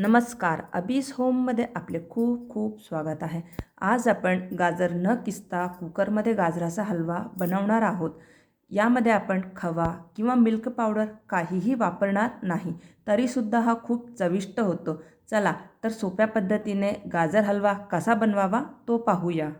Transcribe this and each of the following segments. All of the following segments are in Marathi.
नमस्कार. अबीस होममध्ये आपले खूप खूप स्वागत आहे. आज आपण गाजर न किसता कुकरमध्ये गाजराचा हलवा बनवणार आहोत. यामध्ये आपण खवा किंवा मिल्क पावडर काहीही वापरणार नाही तरीसुद्धा हा खूप चविष्ट होतो. चला तर सोप्या पद्धतीने गाजर हलवा कसा बनवावा तो पाहूया.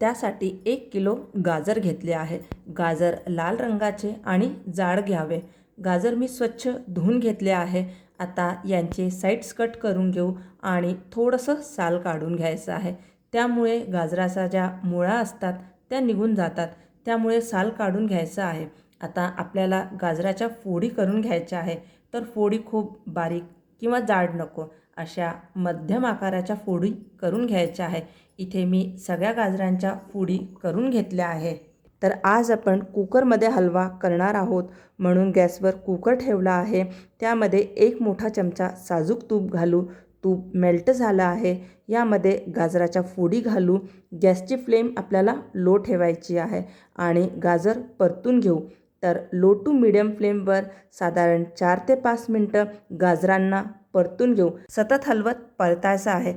त्यासाठी एक किलो गाजर घेतले आहे. गाजर लाल रंगाचे आणि जाड घ्यावे. गाजर मी स्वच्छ धुवून घेतले आहे. आता यांचे साईड्स कट करून घेऊ आणि थोडंसं साल काढून घ्यायचं आहे. त्यामुळे गाजराचा ज्या मुळा असतात त्या निघून जातात. त्यामुळे साल काढून घ्यायचं आहे. आता आपल्याला गाजराच्या फोडी करून घ्यायच्या आहे. तर फोडी खूप बारीक किंवा जाड नको अशा मध्यम आकाराच्या फोडी करून घ्यायच्या आहे. इथे मी सगळ्या गाजरांच्या फोडी करून घेतल्या आहे. तर आज आपण कुकरमध्ये हलवा करणार आहोत. म्हणून गॅसवर कुकर ठेवला आहे. त्यामध्ये एक मोठा चमचा साजूक तूप घालू. तूप मेल्ट झालं आहे. यामध्ये गाजराच्या फोडी घालू. गॅसची फ्लेम आपल्याला लो ठेवायची आहे आणि गाजर परतून घेऊ. तर लो टू मिडियम फ्लेमवर साधारण चार ते पाच मिनटं गाजरांना परतून घेऊ. सतत हलवत परतायचं आहे.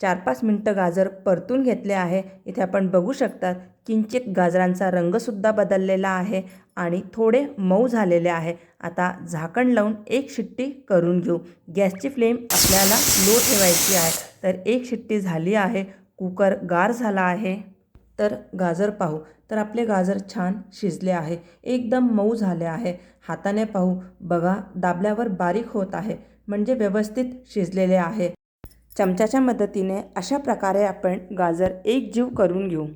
चार पाच मिनटं गाजर परतून घेतले आहे. इथे आपण बघू शकतात किंचित गाजरांचा रंगसुद्धा बदललेला आहे आणि थोडे मऊ झालेले आहे. आता झाकण लावून एक शिट्टी करून घेऊ. गॅसची फ्लेम आपल्याला लो ठेवायची आहे. तर एक शिट्टी झाली आहे. कुकर गार झाला आहे. तर गाजर पाहू. तर आपले गाजर छान शिजले आहे. एकदम मऊ झाले आहे. हाताने पाहू. बघा दाबल्यावर बारीक होत आहे. म्हणजे व्यवस्थित शिजलेले आहे. चमच्याच्या मदतीने अशा प्रकारे आपण गाजर एक जीव करून घेऊ.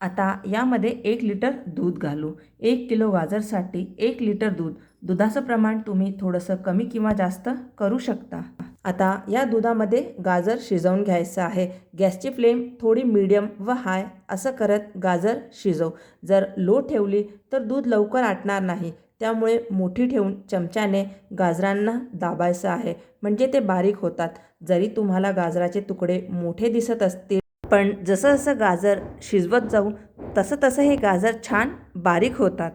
आता यामध्ये एक लिटर दूध घालू. एक किलो गाजरसाठी एक लिटर दूध. दुधाचं प्रमाण तुम्ही थोडंसं कमी किंवा जास्त करू शकता. आता या दुधामध्ये गाजर शिजवून घ्यायचं आहे. गॅसची फ्लेम थोडी मीडियम व हाय असं करत गाजर शिजव. जर लो ठेवली तर दूध लवकर आटणार नाही. त्यामुळे मोठी ठेवून चमच्याने गाजरांना दाबायचं आहे. म्हणजे ते बारीक होतात. जरी तुम्हाला गाजराचे तुकडे मोठे दिसत असतील पण जसं जसं गाजर शिजवत जाऊ तसं तसं हे गाजर छान बारीक होतात.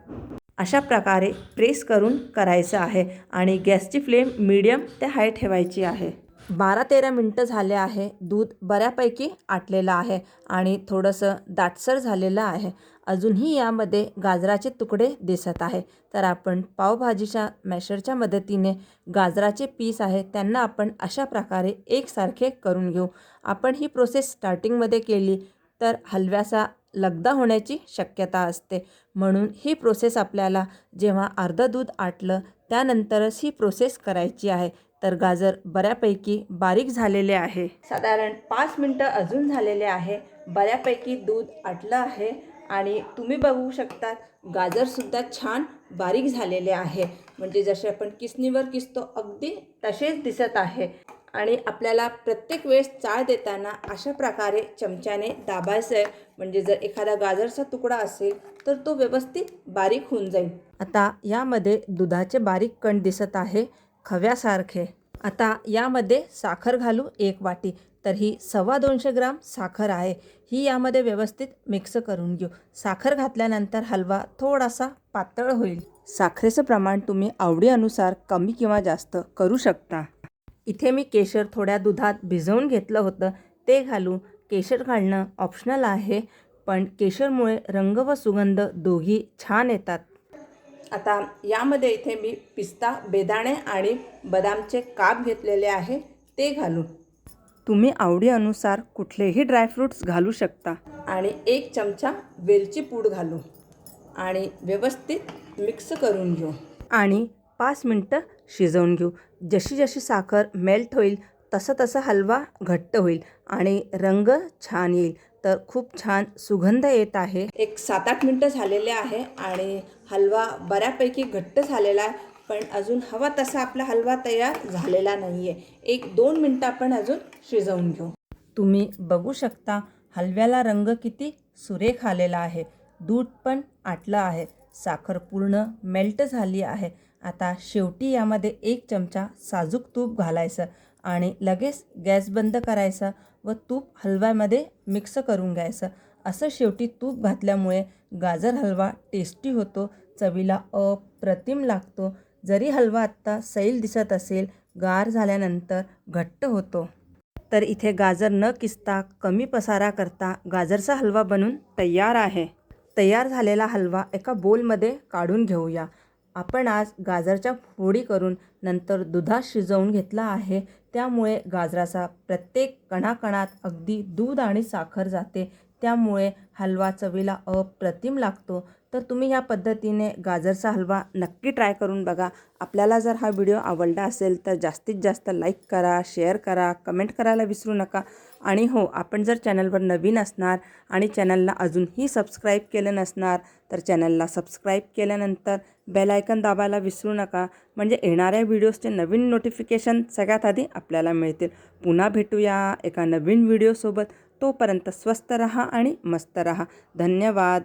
अशा प्रकारे प्रेस करून करायचं आहे आणि गॅसची फ्लेम मीडियम ते हाय ठेवायची आहे. बारा तेरा मिनटं झाले आहे. दूध बऱ्यापैकी आटलेलं आहे आणि थोडंसं दाटसर झालेलं आहे. अजूनही यामध्ये गाजराचे तुकडे दिसत आहे. तर आपण पावभाजीच्या मॅशरच्या मदतीने गाजराचे पीस आहे त्यांना आपण अशा प्रकारे एकसारखे करून घेऊ. आपण ही प्रोसेस स्टार्टिंगमध्ये केली तर हलव्याचा लगदा होण्याची शक्यता असते. म्हणून ही प्रोसेस आपल्याला जेव्हा अर्धं दूध आटलं त्यानंतरच ही प्रोसेस करायची आहे. तर गाजर बऱ्यापैकी बारीक झालेले आहे. साधारण पाच मिनटं अजून झालेले आहे. बऱ्यापैकी दूध आटलं आहे आणि तुम्ही बघू शकतात गाजरसुद्धा छान बारीक झालेले आहे. म्हणजे जसे आपण किसणीवर किसतो अगदी तसेच दिसत आहे. आणि आपल्याला प्रत्येक वेळेस चाळ देताना अशा प्रकारे चमच्याने दाबायचं आहे म्हणजे जर एखादा गाजरचा तुकडा असेल तर तो व्यवस्थित बारीक होऊन जाईल. आता यामध्ये दुधाचे बारीक कण दिसत आहे. खव्यासारखे. आता यामध्ये साखर घालू एक वाटी. तर ही सव्वा दोनशे ग्राम साखर आहे. ही यामध्ये व्यवस्थित मिक्स करून घेऊ. साखर घातल्यानंतर हलवा थोडासा पातळ होईल. साखरेचं प्रमाण तुम्ही आवडीनुसार कमी किंवा जास्त करू शकता. इथे मी केशर थोड्या दुधात भिजवून घेतलं होतं. ते घालू. केशर घालणं ऑप्शनल आहे. पण केशरमुळे रंग व सुगंध दोघी छान येतात. आता यामध्ये इथे मी पिस्ता बेदाणे आणि बदामचे काप घेतलेले आहे ते घालू तुम्ही आवडीनुसार कुठलेही ड्रायफ्रूट्स घालू शकता. आणि एक चमचा वेलची पूड घालू आणि व्यवस्थित मिक्स करून घेऊ. आणि पाच मिनटं शिजवून घेऊ. जशी जशी साखर मेल्ट होईल तसं तसं हलवा घट्ट होईल आणि रंग छान येईल. तर खूप छान सुगंध येत आहे. एक सात आठ मिनटं झालेले आहे आणि हलवा बऱ्यापैकी घट्ट झालेला आहे पण अजून हवा तसा आपला हलवा तयार झालेला नाही आहे एक दोन मिनटं आपण अजून शिजवून घेऊ. तुम्ही बघू शकता हलव्याला रंग किती सुरेख आलेला आहे. दूध पण आटलं आहे. साखर पूर्ण मेल्ट झाली आहे. आता शेवटी यामध्ये एक चमचा साजूक तूप घालायचं. आणि लगेच गॅस बंद करायचा व तूप हलव्यामध्ये मिक्स करून घ्यायचं. असं शेवटी तूप घातल्यामुळे गाजर हलवा टेस्टी होतो चवीला अप्रतिम लागतो. जरी हलवा आत्ता सैल दिसत असेल गार झाल्यानंतर घट्ट होतो. तर इथे गाजर न किसता कमी पसारा करता गाजरचा हलवा बनून तयार आहे. तयार झालेला हलवा एका बोलमध्ये काढून घेऊया. आपण आज गाजरच्या फोडी करून नंतर दुधात शिजवून घेतला आहे. त्यामुळे गाजराचा प्रत्येक कणाकणात अगदी दूध आणि साखर जाते. त्यामुळे हलवा चवीला अप्रतिम लागतो. तर तुम्ही ह्या पद्धतीने गाजरचा हलवा नक्की ट्राय करून बघा. आपल्याला जर हा व्हिडिओ आवडला असेल तर जास्तीत जास्त लाईक करा शेअर करा कमेंट करायला विसरू नका. आणि हो आपण जर चॅनलवर नवीन असणार आणि चॅनलला अजूनही सबस्क्राईब केलं नसणार तर चॅनलला सबस्क्राईब केल्यानंतर बेलायकन दाबायला विसरू नका. म्हणजे येणाऱ्या व्हिडिओजचे नवीन नोटिफिकेशन सगळ्यात आधी आपल्याला मिळतील. पुन्हा भेटूया एका नवीन व्हिडिओसोबत तोपर्यंत स्वस्त रहा आणि मस्त रहा. धन्यवाद.